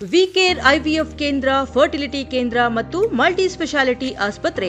VCare IVF ಕೇಂದ್ರ, fertility ಕೇಂದ್ರ ಮತ್ತು ಮಲ್ಟಿ ಸ್ಪೆಷಾಲಿಟಿ ಆಸ್ಪತ್ರೆ,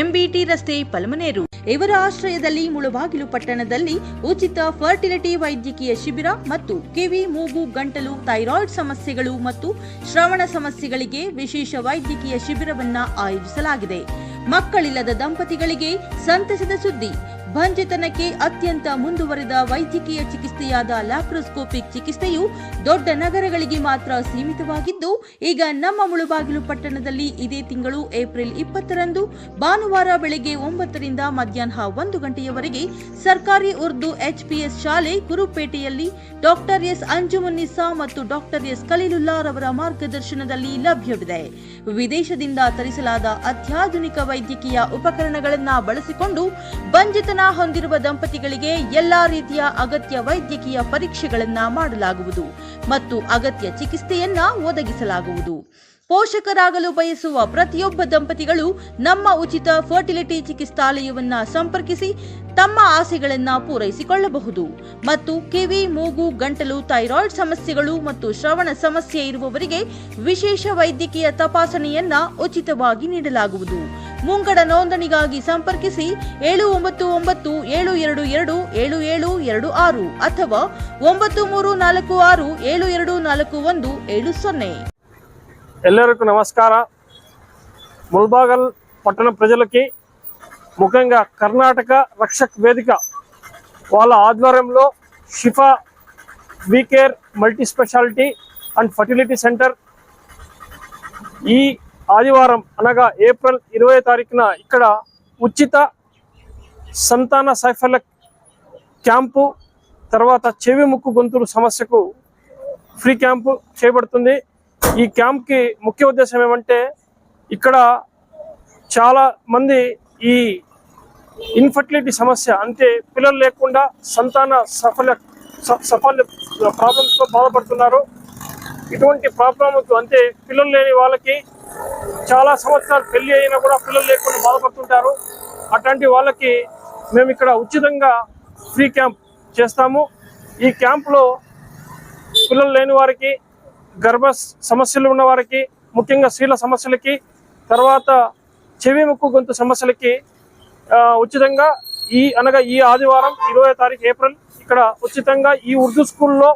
ಎಂಬಿಟಿ ರಸ್ತೆ ಪಲಮನೇರು. ಇವರ ಆಶ್ರಯದಲ್ಲಿ ಮುಳಬಾಗಿಲು ಪಟ್ಟಣದಲ್ಲಿ ಉಚಿತ ಫರ್ಟಿಲಿಟಿ ವೈದ್ಯಕೀಯ ಶಿಬಿರ ಮತ್ತು ಕಿವಿ, ಮೂಗು, ಗಂಟಲು, ಥೈರಾಯ್ಡ್ ಸಮಸ್ಯೆಗಳು ಮತ್ತು ಶ್ರವಣ ಸಮಸ್ಯೆಗಳಿಗೆ ವಿಶೇಷ ವೈದ್ಯಕೀಯ ಶಿಬಿರವನ್ನು ಆಯೋಜಿಸಲಾಗಿದೆ. ಮಕ್ಕಳಿಲ್ಲದ ದಂಪತಿಗಳಿಗೆ ಸಂತಸದ ಸುದ್ದಿ. ಬಂಜೆತನಕ್ಕೆ ಅತ್ಯಂತ ಮುಂದುವರೆದ ವೈದ್ಯಕೀಯ ಚಿಕಿತ್ಸೆಯಾದ ಲ್ಯಾಪ್ರೋಸ್ಕೋಪಿಕ್ ಚಿಕಿತ್ಸೆಯು ದೊಡ್ಡ ನಗರಗಳಿಗೆ ಮಾತ್ರ ಸೀಮಿತವಾಗಿದ್ದು, ಈಗ ನಮ್ಮ ಮುಳುಬಾಗಿಲು ಪಟ್ಟಣದಲ್ಲಿ ಇದೇ ತಿಂಗಳು ಏಪ್ರಿಲ್ ಇಪ್ಪತ್ತರಂದು ಭಾನುವಾರ ಬೆಳಗ್ಗೆ ಒಂಬತ್ತರಿಂದ ಮಧ್ಯಾಹ್ನ ಒಂದು ಗಂಟೆಯವರೆಗೆ ಸರ್ಕಾರಿ ಉರ್ದು ಎಚ್ಪಿಎಸ್ ಶಾಲೆ ಗುರುಪೇಟೆಯಲ್ಲಿ ಡಾಕ್ಟರ್ ಎಸ್. ಅಂಜುಮುನ್ನಿಸಾ ಮತ್ತು ಡಾಕ್ಟರ್ ಎಸ್. ಖಲೀಲುಲ್ಲಾ ರವರ ಮಾರ್ಗದರ್ಶನದಲ್ಲಿ ಲಭ್ಯವಿದೆ. ವಿದೇಶದಿಂದ ತರಿಸಲಾದ ಅತ್ಯಾಧುನಿಕ ವೈದ್ಯಕೀಯ ಉಪಕರಣಗಳನ್ನು ಬಳಸಿಕೊಂಡು ಬಂಜೆತನ ಹೊಂದಿರುವ ದಂಪತಿಗಳಿಗೆ ಎಲ್ಲಾ ರೀತಿಯ ಅಗತ್ಯ ವೈದ್ಯಕೀಯ ಪರೀಕ್ಷೆಗಳನ್ನು ಮಾಡಲಾಗುವುದು ಮತ್ತು ಅಗತ್ಯ ಚಿಕಿತ್ಸೆಯನ್ನ ಒದಗಿಸಲಾಗುವುದು. ಪೋಷಕರಾಗಲು ಬಯಸುವ ಪ್ರತಿಯೊಬ್ಬ ದಂಪತಿಗಳು ನಮ್ಮ ಉಚಿತ ಫರ್ಟಿಲಿಟಿ ಚಿಕಿತ್ಸಾಲಯವನ್ನ ಸಂಪರ್ಕಿಸಿ ತಮ್ಮ ಆಸೆಗಳನ್ನ ಪೂರೈಸಿಕೊಳ್ಳಬಹುದು. ಮತ್ತು ಕಿವಿ, ಮೂಗು, ಗಂಟಲು, ಥೈರಾಯ್ಡ್ ಸಮಸ್ಯೆಗಳು ಮತ್ತು ಶ್ರವಣ ಸಮಸ್ಯೆ ಇರುವವರಿಗೆ ವಿಶೇಷ ವೈದ್ಯಕೀಯ ತಪಾಸಣೆಯನ್ನ ಉಚಿತವಾಗಿ ನೀಡಲಾಗುವುದು. ಮುಂಗಡ ನೋಂದಣಿಗಾಗಿ ಸಂಪರ್ಕಿಸಿ ಏಳು ಒಂಬತ್ತು ಒಂಬತ್ತು ಏಳು ಎರಡು ಎರಡು ಏಳು ಏಳು ಎರಡು ಆರು ಅಥವಾ ಒಂಬತ್ತು ಮೂರು ನಾಲ್ಕು ಆರು ಏಳು ಎರಡು ನಾಲ್ಕು ಒಂದು ಏಳು సొన్నే ఎల్లరికూ నమస్కార ముల్బాగల్ పట్టణ ప్రజలకి ముఖ్యంగా కర్ణాటక రక్షక్ వేదిక వాళ్ళ ఆధ్వర్యంలో Shifa we care multi speciality and fertility centre ఈ ఆదివారం అనగా ఏప్రిల్ ఇరవై తారీఖున ఇక్కడ ఉచిత సంతాన సైఫల్య క్యాంపు తర్వాత చెవి ముక్కు గొంతులు సమస్యకు ఫ్రీ క్యాంపు చేయబడుతుంది ఈ క్యాంప్కి ముఖ్య ఉద్దేశం ఏమంటే ఇక్కడ చాలా మంది ఈ ఇన్ఫర్టిలిటీ సమస్య అంటే పిల్లలు లేకుండా సంతాన సఫల స- సఫల ప్రాబ్లమ్స్తో బాధపడుతున్నారు. ఇటువంటి ప్రాబ్లమ్స్ అంటే పిల్లలు లేని వాళ్ళకి చాలా సంవత్సరాలు పెళ్ళి అయినా కూడా పిల్లలు లేకుండా బాధపడుతుంటారు. అట్లాంటి వాళ్ళకి మేము ఇక్కడ ఉచితంగా ఫ్రీ క్యాంప్ చేస్తాము. ఈ క్యాంప్లో పిల్లలు లేని వారికి గర్భ సమస్యలు ఉన్న వారికి ముఖ్యంగా స్త్రీల సమస్యలకి తర్వాత చెవి ముక్కు గొంతు సమస్యలకి ఉచితంగా ఈ అనగా ఈ ఆదివారం ఇరవై తారీఖు ఏప్రిల్ ఇక్కడ ఉచితంగా ఈ ఉర్దూ స్కూల్లో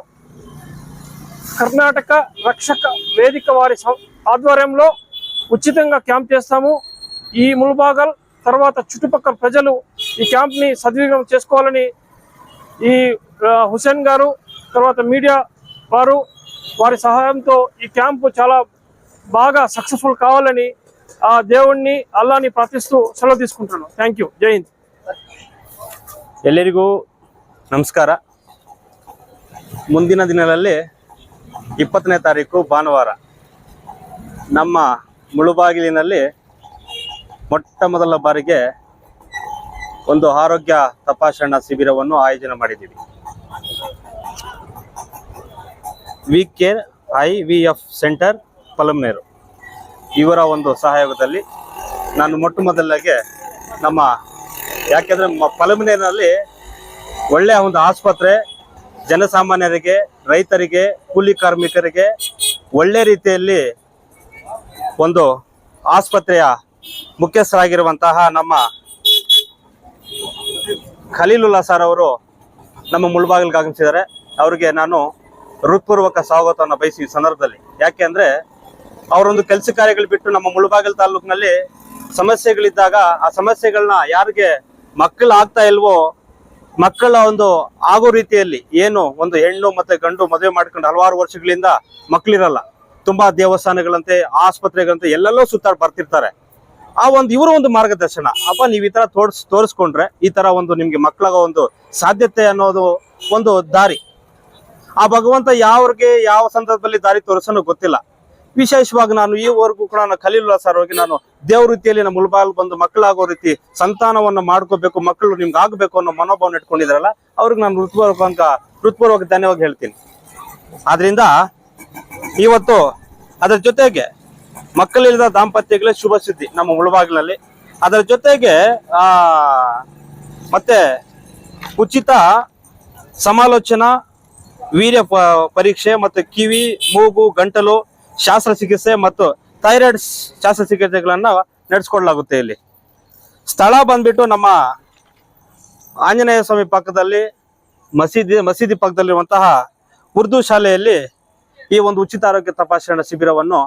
కర్ణాటక రక్షక వేదిక వారి సం- ఆధ్వర్యంలో ఉచితంగా క్యాంప్ చేస్తాము ఈ ముల్బాగల్ తర్వాత చుట్టుపక్కల ప్రజలు ఈ క్యాంప్ని సద్వినియోగం చేసుకోవాలని ఈ ఆ, హుసేన్ గారు తర్వాత మీడియా వారు వారి సహాయంతో ఈ క్యాంపు చాలా బాగా సక్సెస్ఫుల్ కావాలని ఆ దేవుణ్ణి అల్లాని ప్రార్థిస్తూ సెలవు తీసుకుంటున్నాను థ్యాంక్ యూ జై హింద్ ಎಲ್ಲರಿಗೂ ನಮಸ್ಕಾರ ಮುಂದಿನ ದಿನಗಳಲ್ಲಿ ಇಪ್ಪತ್ತನೇ ತಾರೀಕು ಭಾನುವಾರ ನಮ್ಮ ಮುಳುಬಾಗಿಲಿನಲ್ಲಿ ಮೊಟ್ಟ ಮೊದಲ ಬಾರಿಗೆ ಒಂದು ಆರೋಗ್ಯ ತಪಾಸಣಾ ಶಿಬಿರವನ್ನು ಆಯೋಜನೆ ಮಾಡಿದ್ದೀವಿ. We Care I V F centre, Palamaner. ಇವರ ಒಂದು ಸಹಯೋಗದಲ್ಲಿ ನಾನು ಮೊಟ್ಟ ಮೊದಲಿಗೆ ನಮ್ಮ ಯಾಕೆಂದ್ರೆ ಪಲಮ್ನೇರಿನಲ್ಲಿ ಒಳ್ಳೆಯ ಒಂದು ಆಸ್ಪತ್ರೆ, ಜನಸಾಮಾನ್ಯರಿಗೆ, ರೈತರಿಗೆ, ಕೂಲಿ ಕಾರ್ಮಿಕರಿಗೆ ಒಳ್ಳೆ ರೀತಿಯಲ್ಲಿ ಒಂದು ಆಸ್ಪತ್ರೆಯ ಮುಖ್ಯಸ್ಥರಾಗಿರುವಂತಹ ನಮ್ಮ ಖಲೀಲುಲ್ಲಾ ಸರ್ ಅವರು ನಮ್ಮ ಮುಳ್ಬಾಗಿಲಿಗೆ ಆಗಮಿಸಿದ್ದಾರೆ. ಅವರಿಗೆ ನಾನು ಹೃತ್ಪೂರ್ವಕ ಸ್ವಾಗತವನ್ನು ಬಯಸಿ ಸಂದರ್ಭದಲ್ಲಿ. ಯಾಕೆ ಅಂದ್ರೆ ಅವರೊಂದು ಕೆಲಸ ಕಾರ್ಯಗಳು ಬಿಟ್ಟು ನಮ್ಮ ಮುಳುಬಾಗಿಲು ತಾಲೂಕಿನಲ್ಲಿ ಸಮಸ್ಯೆಗಳಿದ್ದಾಗ ಆ ಸಮಸ್ಯೆಗಳನ್ನ ಯಾರಿಗೆ ಮಕ್ಕಳು ಆಗ್ತಾ ಇಲ್ವೋ, ಮಕ್ಕಳ ಒಂದು ಆಗೋ ರೀತಿಯಲ್ಲಿ ಏನು ಒಂದು ಹೆಣ್ಣು ಮತ್ತೆ ಗಂಡು ಮದುವೆ ಮಾಡ್ಕೊಂಡು ಹಲವಾರು ವರ್ಷಗಳಿಂದ ಮಕ್ಕಳಿರಲ್ಲ. ತುಂಬಾ ದೇವಸ್ಥಾನಗಳಂತೆ, ಆಸ್ಪತ್ರೆಗಳಂತೆ ಎಲ್ಲೆಲ್ಲೋ ಸುತ್ತಾಡಿ ಬರ್ತಿರ್ತಾರೆ. ಆ ಒಂದು ಇವರ ಒಂದು ಮಾರ್ಗದರ್ಶನ. ಅಪ್ಪ, ನೀವು ಈ ತರ ತೋರ್ಸ್, ತೋರಿಸ್ಕೊಂಡ್ರೆ ಈ ತರ ಒಂದು ನಿಮ್ಗೆ ಮಕ್ಕಳ ಒಂದು ಸಾಧ್ಯತೆ ಅನ್ನೋದು ಒಂದು ದಾರಿ. ಆ ಭಗವಂತ ಯಾವ್ರಿಗೆ ಯಾವ ಸಂದರ್ಭದಲ್ಲಿ ದಾರಿ ತೋರಿಸೋನು ಗೊತ್ತಿಲ್ಲ. ವಿಶೇಷವಾಗಿ ನಾನು ಈವರೆಗೂ ಕೂಡ ನಾನು ಖಲೀಲುಲ್ಲಾ ಸರ್ ಹೋಗಿ ನಾನು ದೇವ್ರ ರೀತಿಯಲ್ಲಿ ನಮ್ಮ ಮುಲ್ಬಾಲ್ ಬಂದು ಮಕ್ಕಳಾಗೋ ರೀತಿ ಸಂತಾನವನ್ನ ಮಾಡ್ಕೋಬೇಕು, ಮಕ್ಕಳು ನಿಮ್ಗೆ ಆಗ್ಬೇಕು ಅನ್ನೋ ಮನೋಭಾವನ ಇಟ್ಕೊಂಡಿದ್ರಲ್ಲ, ಅವ್ರಿಗೆ ನಾನು ಹೃತ್ಪೂರ್ವಕ ಹೃತ್ಪೂರ್ವಕ ಧನ್ಯವಾಗಿ ಹೇಳ್ತೀನಿ. ಆದ್ರಿಂದ ಇವತ್ತು ಅದರ ಜೊತೆಗೆ ಮಕ್ಕಳಿಲ್ಲದ ದಾಂಪತ್ಯಗಳೇ ಶುಭ ಸುದ್ದಿ ನಮ್ಮ ಮುಳುಬಾಗಿಲಲ್ಲಿ. ಅದರ ಜೊತೆಗೆ, ಆ, ಮತ್ತೆ ಉಚಿತ ಸಮಾಲೋಚನಾ ವೀರ್ಯ ಪರೀಕ್ಷೆ ಮತ್ತು ಕಿವಿ, ಮೂಗು, ಗಂಟಲು ಶಸ್ತ್ರಚಿಕಿತ್ಸೆ ಮತ್ತು ಥೈರಾಯ್ಡ್ ಶಸ್ತ್ರಚಿಕಿತ್ಸೆಗಳನ್ನ ನಡೆಸ್ಕೊಡ್ಲಾಗುತ್ತೆ ಇಲ್ಲಿ. ಸ್ಥಳ ಬಂದ್ಬಿಟ್ಟು ನಮ್ಮ ಆಂಜನೇಯ ಸ್ವಾಮಿ ಪಕ್ಕದಲ್ಲಿ ಮಸೀದಿ ಮಸೀದಿ ಪಕ್ಕದಲ್ಲಿರುವಂತಹ ಉರ್ದು ಶಾಲೆಯಲ್ಲಿ ಈ ಒಂದು ಉಚಿತ ಆರೋಗ್ಯ ತಪಾಸಣಾ ಶಿಬಿರವನ್ನು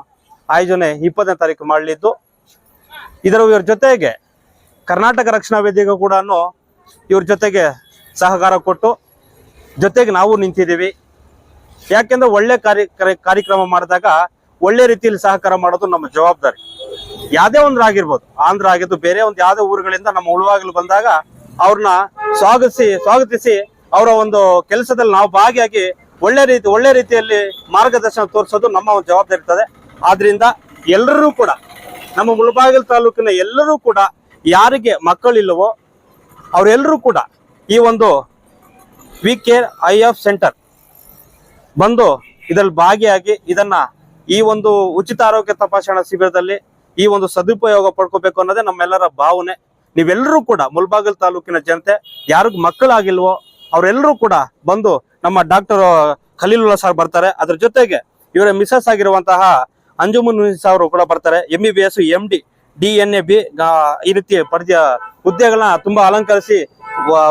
ಆಯೋಜನೆ ಇಪ್ಪತ್ತನೇ ತಾರೀಕು ಮಾಡಲಿದ್ದು, ಇದರ ಇವ್ರ ಜೊತೆಗೆ ಕರ್ನಾಟಕ ರಕ್ಷಣಾ ವೇದಿಕೆ ಕೂಡ ಇವ್ರ ಜೊತೆಗೆ ಸಹಕಾರ ಕೊಟ್ಟು ಜೊತೆಗೆ ನಾವು ನಿಂತಿದ್ದೀವಿ. ಯಾಕೆಂದ್ರೆ ಒಳ್ಳೆ ಕಾರ್ಯ, ಕಾರ್ಯ- ಕಾರ್ಯಕ್ರಮ ಮಾಡಿದಾಗ ಒಳ್ಳೆ ರೀತಿಯಲ್ಲಿ ಸಹಕಾರ ಮಾಡೋದು ನಮ್ಮ ಜವಾಬ್ದಾರಿ. ಯಾವುದೇ ಒಂದ್ರಾಗಿರ್ಬೋದು ಆಂಧ್ರ ಆಗಿದ್ದು ಬೇರೆ ಒಂದು ಯಾವುದೇ ಊರುಗಳಿಂದ ನಮ್ಮ ಉಳುವಾಗಲು ಬಂದಾಗ ಅವ್ರನ್ನ ಸ್ವಾಗತಿಸಿ ಸ್ವಾಗತಿಸಿ ಅವರ ಒಂದು ಕೆಲಸದಲ್ಲಿ ನಾವು ಭಾಗಿಯಾಗಿ ಒಳ್ಳೆ ರೀತಿ ಒಳ್ಳೆ ರೀತಿಯಲ್ಲಿ ಮಾರ್ಗದರ್ಶನ ತೋರಿಸೋದು ನಮ್ಮ ಒಂದು ಜವಾಬ್ದಾರಿ ಇರ್ತದೆ. ಆದ್ರಿಂದ ಎಲ್ಲರೂ ಕೂಡ, ನಮ್ಮ ಮುಳಬಾಗಿಲು ತಾಲೂಕಿನ ಎಲ್ಲರೂ ಕೂಡ, ಯಾರಿಗೆ ಮಕ್ಕಳಿಲ್ಲವೋ ಅವರೆಲ್ಲರೂ ಕೂಡ ಈ ಒಂದು We Care I F centre ಬಂದು ಇದರಲ್ಲಿ ಭಾಗಿಯಾಗಿ ಇದನ್ನ ಈ ಒಂದು ಉಚಿತ ಆರೋಗ್ಯ ತಪಾಸಣಾ ಶಿಬಿರದಲ್ಲಿ ಈ ಒಂದು ಸದುಪಯೋಗ ಪಡ್ಕೋಬೇಕು ಅನ್ನೋದೇ ನಮ್ಮೆಲ್ಲರ ಭಾವನೆ. ನೀವೆಲ್ಲರೂ ಕೂಡ ಮುಲ್ಬಾಗಲ್ ತಾಲೂಕಿನ ಜನತೆ, ಯಾರಿಗೂ ಮಕ್ಕಳಾಗಿಲ್ವೋ ಅವರೆಲ್ಲರೂ ಕೂಡ ಬಂದು ನಮ್ಮ ಡಾಕ್ಟರ್ ಖಲೀಲುಲ್ಲಾ ಸರ್ ಬರ್ತಾರೆ. ಅದ್ರ ಜೊತೆಗೆ ಇವರ ಮಿಸಸ್ ಆಗಿರುವಂತಹ ಅಂಜುಮುನ್ ಅವರು ಕೂಡ ಬರ್ತಾರೆ. M B B S M D D N A B ಈ ರೀತಿ ಪಡೆದ ಹುದ್ದೆಗಳನ್ನ ತುಂಬಾ ಅಲಂಕರಿಸಿ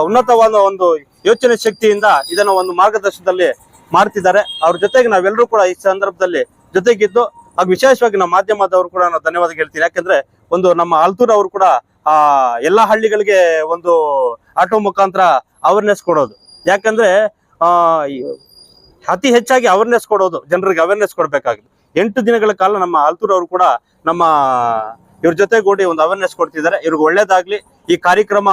ಉನ್ನತವಾದ ಒಂದು ಯೋಚನೆ ಶಕ್ತಿಯಿಂದ ಇದನ್ನ ಒಂದು ಮಾರ್ಗದರ್ಶನದಲ್ಲಿ ಮಾಡ್ತಿದ್ದಾರೆ. ಅವ್ರ ಜೊತೆಗೆ ನಾವೆಲ್ಲರೂ ಕೂಡ ಈ ಸಂದರ್ಭದಲ್ಲಿ ಜೊತೆಗಿದ್ದು ಹಾಗೂ ವಿಶೇಷವಾಗಿ ನಮ್ಮ ಮಾಧ್ಯಮದವರು ಕೂಡ ನಾವು ಧನ್ಯವಾದ ಹೇಳ್ತೀನಿ. ಯಾಕಂದ್ರೆ ಒಂದು ನಮ್ಮ ಆಲ್ತೂರ್ ಅವರು ಕೂಡ ಆ, ಎಲ್ಲಾ ಹಳ್ಳಿಗಳಿಗೆ ಒಂದು ಆಟೋ ಮುಖಾಂತರ ಅವೇರ್ನೆಸ್ ಕೊಡೋದು. ಯಾಕಂದ್ರೆ, ಆ ಅತಿ ಹೆಚ್ಚಾಗಿ ಅವೇರ್ನೆಸ್ ಕೊಡೋದು, ಜನರಿಗೆ ಅವೇರ್ನೆಸ್ ಕೊಡಬೇಕಾಗಿದೆ. ಎಂಟು ದಿನಗಳ ಕಾಲ ನಮ್ಮ ಆಲ್ತೂರ್ ಅವರು ಕೂಡ ನಮ್ಮ, ಇವ್ರ ಜೊತೆಗೂಡಿ ಒಂದು ಅವೇರ್ನೆಸ್ ಕೊಡ್ತಿದ್ದಾರೆ. ಇವ್ರಿಗೆ ಒಳ್ಳೇದಾಗ್ಲಿ, ಈ ಕಾರ್ಯಕ್ರಮ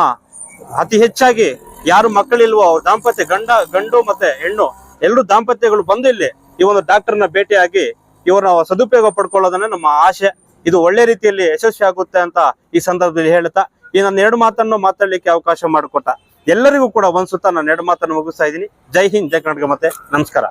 ಅತಿ ಹೆಚ್ಚಾಗಿ ಯಾರು ಮಕ್ಕಳಿಲ್ವೋ ಅವ್ರ ದಾಂಪತ್ಯ ಗಂಡ, ಗಂಡು ಮತ್ತೆ ಹೆಣ್ಣು, ಎಲ್ಲರೂ ದಾಂಪತ್ಯಗಳು ಬಂದು ಇಲ್ಲಿ ಈ ಒಂದು ಡಾಕ್ಟರ್ನ ಭೇಟಿಯಾಗಿ ಇವರ ಸದುಪಯೋಗ ಪಡ್ಕೊಳ್ಳೋದನ್ನ ನಮ್ಮ ಆಶೆ. ಇದು ಒಳ್ಳೆ ರೀತಿಯಲ್ಲಿ ಯಶಸ್ವಿ ಆಗುತ್ತೆ ಅಂತ ಈ ಸಂದರ್ಭದಲ್ಲಿ ಹೇಳ್ತಾ ಈ ನನ್ನ ಎರಡು ಮಾತನ್ನು ಮಾತಾಡ್ಲಿಕ್ಕೆ ಅವಕಾಶ ಮಾಡಿಕೊಟ್ಟ ಎಲ್ಲರಿಗೂ ಕೂಡ ಒಂದ್ಸುತ್ತ ನಾನು ಎರಡು ಮಾತನ್ನು ಮುಗಿಸ್ತಾ ಇದ್ದೀನಿ. ಜೈ ಹಿಂದ್, ಜೈ ಕರ್ನಾಟಕ ಮತ್ತೆ. ನಮಸ್ಕಾರ.